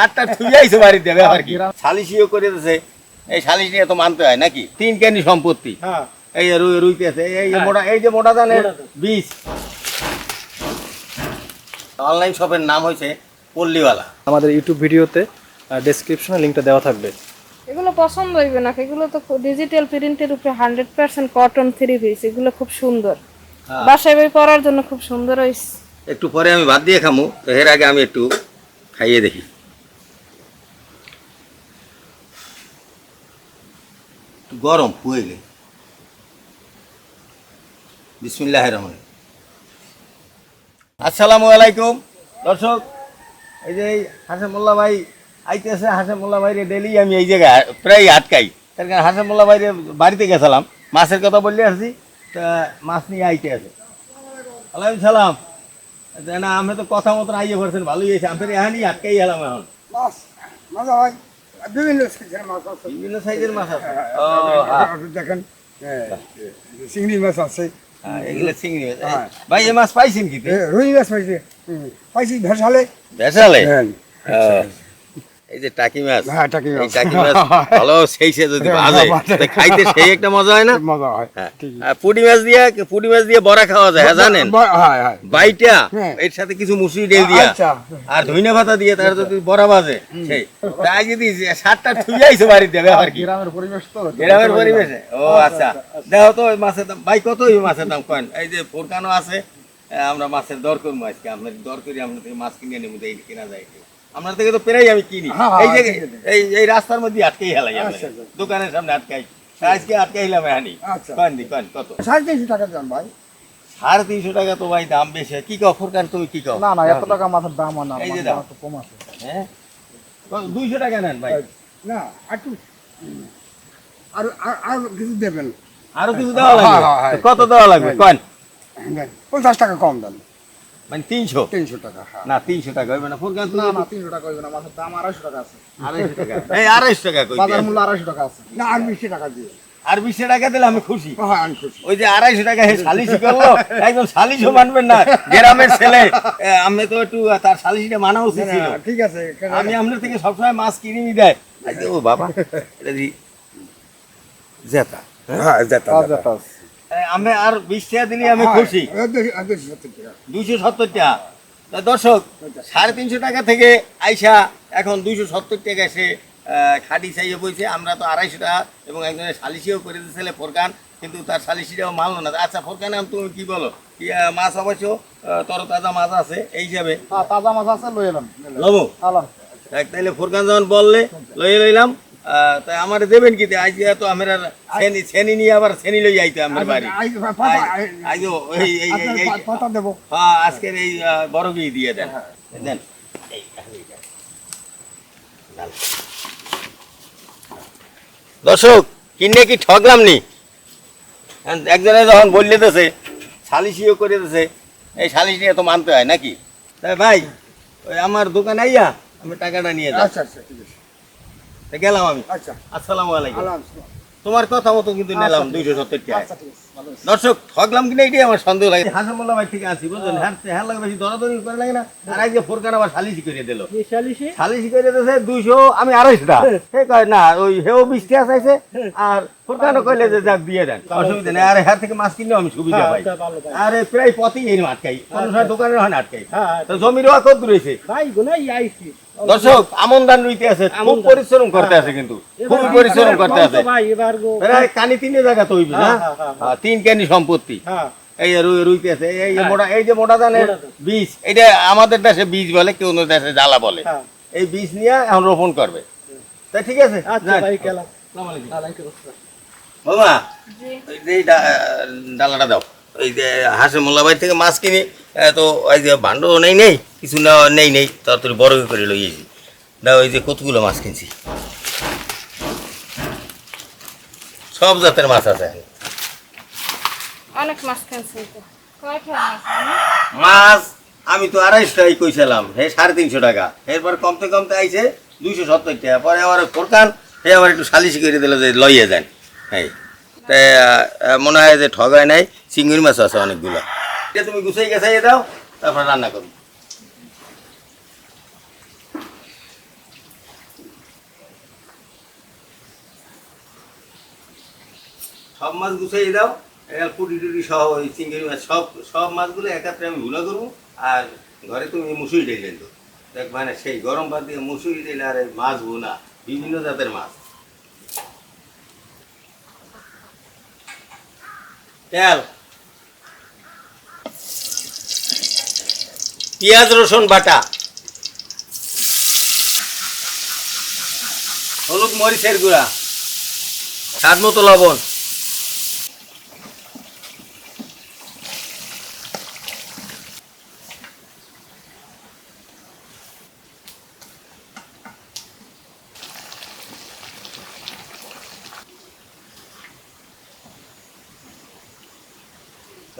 সাতটা থুই আইছে বাড়িতে ব্যাপার কি? সালিশিও করে দিছে এই সালিশ নিয়ে তো মানতে হয় নাকি? তিন সম্পত্তি। হ্যাঁ। এই রুই রুইতে আছে এই হ্যাঁ। মোটা এই যে মোটা বীজ। অনলাইন শপের নাম হয়েছে পল্লীওয়ালা। আমাদের ইউটিউব ভিডিওতে ডেসক্রিপশনে লিঙ্কটা দেওয়া থাকবে। এগুলো পছন্দ হইবে না এগুলো তো ডিজিটাল প্রিন্টের উপরে hundred percent cotton three piece এগুলো খুব সুন্দর। হ্যাঁ। বাসায় বই পরার জন্য খুব সুন্দর হয়েছে একটু পরে আমি ভাত দিয়ে খামু তো এর আগে আমি একটু খাইয়ে দেখি। গরম পুয়েলে বিসমিল্লাহ রহমান আসসালামু আলাইকুম। দর্শক এই যে এই হাসান ভাই আইতেছে হাসান মোল্লা ভাইরে ডেলি আমি এই জায়গায় প্রায় আটকাই। তার কারণে হাসান মোল্লা ভাইরে বাড়িতে গেছিলাম মাছের কথা বললে আসছি তা মাছ নিয়ে আইতে আছে। আলাইকুম সালাম। না আমি তো কথা মতন আইয়ে পড়ছেন ভালোই হয়েছে আমি এখানেই আটকাই গেলাম এখন। মজা হয়। বিভিন্ন সাইজের মাছ আছে। বিভিন্ন সাইজের মাছ আছে? হ্যাঁ, আপনি দেখেন এ, চিংড়ি মাছ আছে। হ্যাঁ, এগুলো চিংড়ি মাছ। হ্যাঁ। ভাই এ মাছ পাইছেন কি রুই মাছ পাইছে পাইছি ভেসালে ভেসালে হ্যাঁ। এই যে টাকি মাছ। হ্যাঁ, টাকি মাছ। টাকি মাছ ভালো সেইছে যদি হ্যাঁ, ভাজে ভাজে। খাইতে সেই একটা মজা হয় না? মজা হয় হ্যাঁ। পুঁটি মাছ দিয়ে পুঁটি মাছ দিয়ে বড়া খাওয়া যায় হ্যাঁ জানেন? হ্যাঁ হ্যাঁ। বাইটা হ্যাঁ। এর সাথে কিছু মুসুরি ডেল দিয়া। আচ্ছা। আর ধইনা দিয়ে তার যদি বড়া বাজে সেই। তাই যদি সাতটা থুই আইছে বাড়িতে ব্যাপার কি? গ্রামের পরিবেশ তো। গ্রামের পরিবেশে? ও আচ্ছা দেখো তো মাছের দাম ভাই কত ওই মাছের দাম কয়েন? এই যে ফোরকানো আছে আমরা মাছের দর করব আজকে। আপনার দর করি আপনার থেকে মাছ কিনে নেব এই কিনা যায় আপনার থেকে তো প্রায় আমি কিনি। হ্যাঁ, এই যে এই এই রাস্তার মধ্যে আটকেই হেলাই আচ্ছা, আচ্ছা। দোকানের সামনে আটকাই। তা আজকে আটকাইলাম হানি আচ্ছা। দি কয়েন কত? সাড়ে তিনশো টাকা দাম ভাই। সাড়ে তিনশো টাকা তো ভাই দাম বেশি। কি কও ফোরকান তুমি কি কও? না না এত টাকা মাথার দাম না এই যে দাম। দাম কম আছে। হ্যাঁ? দুইশো টাকা নেন ভাই। না একটু আর আর- কিছু দেবেন? আরও কিছু দেওয়া লাগবে? হ্যাঁ, হ্যাঁ। কত দেওয়া লাগবে? কয়েন। দেন। পঞ্চাশ টাকা কম দেন। মানে তিনশো? তিনশো টাকা হ্যাঁ। না তিনশো টাকা হইবে না। ফোরকান না না তিনশো টাকা হইবে না মাছের দাম আড়াইশো টাকা আছে। আড়াইশো টাকা? এই আড়াইশো টাকা কই বাজার মূল্য আড়াইশো টাকা আছে। না আর বিশটি টাকা দিয়ে। আর বিশে টাকা দিলে আমি খুশি। হ্যাঁ আমি খুশি। ওই যে আড়াইশো টাকা সালিশি করল একদম সালিশও মানবেন না। গ্রামের ছেলে আমি তো একটু তার সালিশিটা মানা উচিত ছিল। ঠিক আছে আমি আপনার থেকে সবসময় মাছ কিনে নি দেয় ও বাবা এটা জেতা। হ্যাঁ যেটা এ, আমি আর বিশ টাকা দিলে আমি খুশি। দুইশো সত্তর টাকা। দর্শক সাড়ে তিনশো টাকা থেকে আইসা এখন দুইশো সত্তর টাকা সে খাটি চাইয়ে বইছে। আমরা তো আড়াইশো টাকা এবং একজনের সালিশিও করে দিয়েছিলে ফোরকান কিন্তু তার সালিশিটাও মানলো না। আচ্ছা ফোরকান তুমি কি বলো? কি, মাছ অবশ্য তরতাজা মাছ আছে এই হিসাবে? হ্যাঁ তাজা মাছ আছে লই এলাম। লবো? তাইলে ফোরকান যখন বললে লইয়ে লইলাম। তাই আমার দেবেন কি আজ তো আমার ছেনি নিয়ে আবার ছেনি লই আইতে আমার বাড়ি। আজ এই এই এই এই পাতা দেবো। হ্যাঁ আজকের এই বড় দিয়ে দেন। এই দেন। দর্শক কিনে কি ঠকলাম নি? এখন একজনে যখন বললে দেছে সালিশিও করে দেছে এই সালিশ নিয়ে তো মানতে হয় নাকি? তাই ভাই ওই আমার দোকানে আইয়া আমি টাকাটা নিয়ে যাই। আচ্ছা আচ্ছা ঠিক আছে। গেলাম আমি। আচ্ছা। আসসালামু আলাইকুম। তোমার কথা মতো কিন্তু নিলাম দুইশো সত্তর টাকা আচ্ছা। দর্শক ঠকলাম কিনা এটাই আমার সন্দেহ লাগে। হাসান মোল্লা ভাই ঠিক আছে বুঝলেন? হ্যাঁ। হ্যাঁ লাগে বেশি দরাদরি করে লাগে না। আর আজকে ফোরকান আবার সালিশি করে দিল। সালিশি? করে দিতেছে দুইশো আমি আড়াইশোটা সে কয় না ওই হেও বৃষ্টি আসাইছে আর ফোরকানও কইলে যে যাক দিয়ে দেন। অসুবিধা নেই। আরে হ্যাঁ থেকে মাছ কিনেও আমি সুবিধা পাই। আরে প্রায় পথেই এই আটকাই কোনো সময় দোকানের হয় না আটকাই তো জমির ওয়া কত রয়েছে দর্শক আমন রইতে আছে খুব পরিশ্রম করতে আছে কিন্তু। পরিশ্রম করতে আছে। প্রায় কানি তিনে জায়গা তো হইবে না? হ্যাঁ, তিন ক্যানি সম্পত্তি। এই রুইতে আছে। এই মোটা এই যে মোটা ধানের বীজ এটা আমাদের দেশে বীজ বলে কেউ দেশে জ্বালা বলে। এই বীজ নিয়ে এখন রোপণ করবে। তা ঠিক আছে? যাক। আসসালামু আলাইকুম। বাবা জি ওই যে এই ডালাটা দাও। ওই যে হাসে মোল্লা বাড়ি থেকে মাছ কিনি তো ওই যে ভাণ্ড নেই নেই কিছু নেওয়া নেই নেই তাড়াতাড়ি বড় করে লইয়েছি দাও ওই যে কতগুলো মাছ কিনছি। সব জাতের মাছ আছে অনেক মাছ কয়টা মাছ আমি? তো আড়াইশো টাকাই কইছিলাম হে সাড়ে তিনশো টাকা। এরপর কমতে কমতে আইছে দুইশো সত্তর টাকা। পরে আবার ফোরকান হে আবার একটু সালিশি করে দিলে যে লইয়ে যান। হ্যাঁ মনে হয় যে ঠগায় নাই চিংড়ি মাছ আছে অনেকগুলো। এটা তুমি গুছাই গেছাই দাও, তারপরে রান্না করো সব মাছ গুছাই দাও পুটি টুটি সহ ওই চিংড়ি মাছ, সব সব মাছগুলো একাত্রে আমি ভুনা করব, আর ঘরে তুমি মুসুরি ডেলে দেখ মানে সেই গরম ভাত দিয়ে মুসুরি ডেলে আর মাছ ভুনা, বিভিন্ন জাতের মাছ। তেল। পেঁয়াজ রসুন বাটা। হলুদ মরিচের গুঁড়া। স্বাদ মতো লবণ।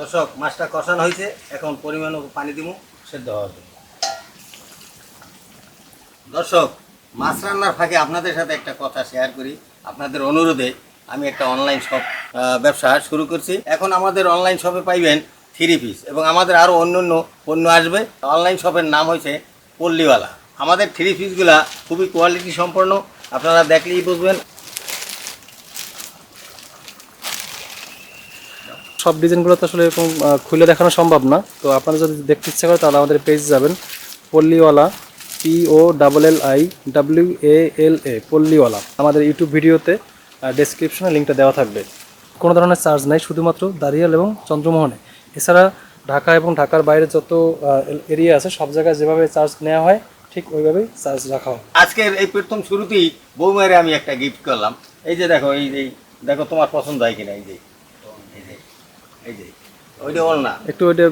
দর্শক, মাছটা কষানো হয়েছে। এখন পরিমাণ পানি দিব সেদ্ধ হওয়ার জন্য। দর্শক, মাছ রান্নার ফাঁকে আপনাদের সাথে একটা কথা শেয়ার করি। আপনাদের অনুরোধে আমি একটা অনলাইন শপ ব্যবসা শুরু করছি। এখন আমাদের অনলাইন শপে পাইবেন থ্রি পিস এবং আমাদের আরও অন্য অন্য পণ্য আসবে। অনলাইন শপের নাম হয়েছে পল্লীওয়ালা। আমাদের থ্রি পিসগুলা খুবই কোয়ালিটি সম্পন্ন। আপনারা দেখলেই বুঝবেন সব ডিজাইনগুলো তো আসলে এরকম খুলে দেখানো সম্ভব না। তো আপনারা যদি দেখতে ইচ্ছা করে তাহলে আমাদের পেজ যাবেন। Palliwala P O double L I W A L A Palliwala. আমাদের ইউটিউব ভিডিওতে ডেসক্রিপশনে লিঙ্কটা দেওয়া থাকবে। কোনো ধরনের চার্জ নাই, শুধুমাত্র দাঁড়িয়াল এবং চন্দ্রমোহনে। এছাড়া ঢাকা এবং ঢাকার বাইরে যত এরিয়া আছে, সব জায়গায় যেভাবে চার্জ নেওয়া হয়, ঠিক ওইভাবেই চার্জ রাখা হয়। আজকের এই প্রথম শুরুতেই বৌমারে আমি একটা গিফট করলাম। এই যে দেখো, এই যে, দেখো তোমার পছন্দ হয় কিনা, এই যে। এই যে ওইটা বল না। একটু ওইটা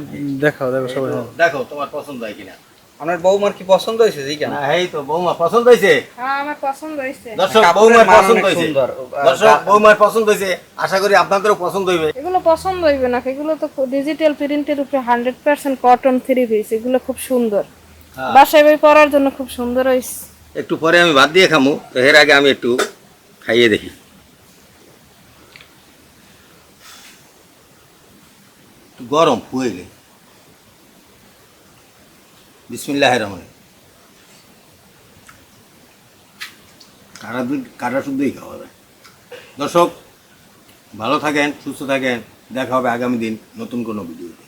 দেখাও দেখো সবাই। দেখো তোমার পছন্দ হয় কিনা। আপনার বৌমার কি পছন্দ হয়েছে জি কেন এই তো বৌমা পছন্দ হয়েছে? হ্যাঁ আমার পছন্দ হয়েছে। দর্শক বৌমার পছন্দ হয়েছে। সুন্দর। দর্শক বৌমার পছন্দ হয়েছে। আশা করি আপনাদেরও পছন্দ হইবে। এগুলো পছন্দ হইবে না এগুলো তো ডিজিটাল প্রিন্টের উপরে hundred percent cotton three piece এগুলো খুব সুন্দর। হ্যাঁ। বাসায় বই পরার জন্য খুব সুন্দর হয়েছে একটু পরে আমি ভাত দিয়ে খামু। তো এর আগে আমি একটু খাইয়ে দেখি। একটু গরম পুয়েলে বিসমিল্লাহ রহমান কাটা দুধ কাটা শুদ্ধই খাওয়া যায় দর্শক, ভালো থাকেন, সুস্থ থাকেন, দেখা হবে আগামী দিন নতুন কোনো ভিডিওতে।